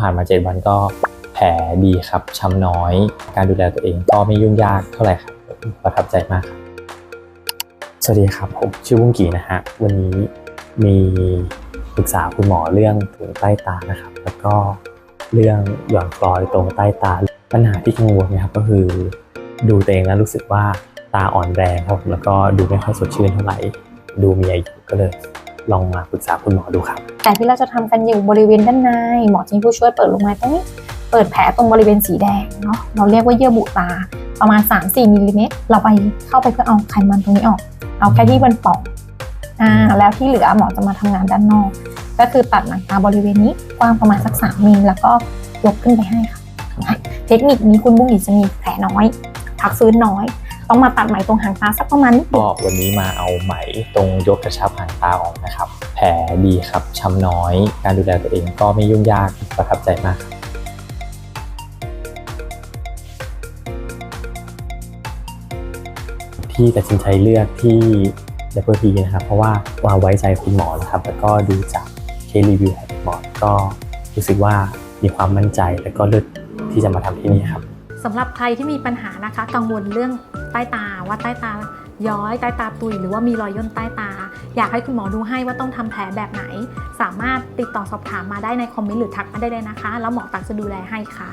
ผ่านมา 7 วันก็แผลดีครับช้ำน้อย การดูแลตัวเองก็ไม่ยุ่งยากเท่าไหร่ครับประทับใจมากครับสวัสดีครับผมชื่อบุ้งกีนะฮะวันนี้มีปรึกษาคุณหมอเรื่องถุงใต้ตานะครับ แล้วก็เรื่องหย่อนคล้อยตรงใต้ตาปัญหาที่กังวลนะครับก็คือ ดูตัวเองแล้วรู้สึกว่าตาอ่อนแรงครับแล้วก็ดูไม่ค่อยสดชื่นเท่าไหร่ ดูมีอายุก็เลย ลองมาปรึกษาคุณหมอดูครับแต่ที่เราจะทำกันอยู่บริเวณด้านใน หมอจะให้ผู้ช่วยเปิดลงมาตรงนี้ เปิดแผลตรงบริเวณสีแดงเนาะ เราเรียกว่าเยื่อบุตา ประมาณ 3-4มิลลิเมตร เราไปเข้าไปเพื่อเอาไขมันตรงนี้ออก เอาแค่ที่บนป่องอ่า แล้วที่เหลือหมอจะมาทำงานด้านนอก ก็คือตัดหนังตาบริเวณนี้กว้างประมาณสัก3มิลแล้วก็ยกขึ้นไปให้ค่ะ เทคนิคนี้คุณบุ้งอีจะมีแผลน้อย พักฟื้นน้อย ต้องมาตัดไหมตรงหางตาสักประมาณนิดเดีก็ยววันนี้มาเอาไหมตรงยกกระชับหางตาออกนะครับ แผลดีครับช้ำน้อย การดูแลตัวเองก็ไม่ยุ่งยากประทับใจมากครับที่ตัดสินใจเลือกที่ดับเบิลพีนะครับ เพราะว่าว่าไว้ใจคุณหมอนะครับ แล้วก็ดูจากเคสรีวิวของคุณหมอก็รู้สึกว่ามีความมั่นใจ แล้วก็เลือกที่จะมาทำที่นี่ครับ สำหรับใครที่มีปัญหานะคะ กังวลเรื่อง ใต้ตาว่าใต้ตาย้อยใต้ตาตุยหรือว่ามีรอยย่นใต้ตา อยากให้คุณหมอดูให้ว่าต้องทำแผลแบบไหน สามารถติดต่อสอบถามมาได้ในคอมเมนต์หรือทักมาได้เลยนะคะ แล้วหมอตักจะดูแลให้ค่ะ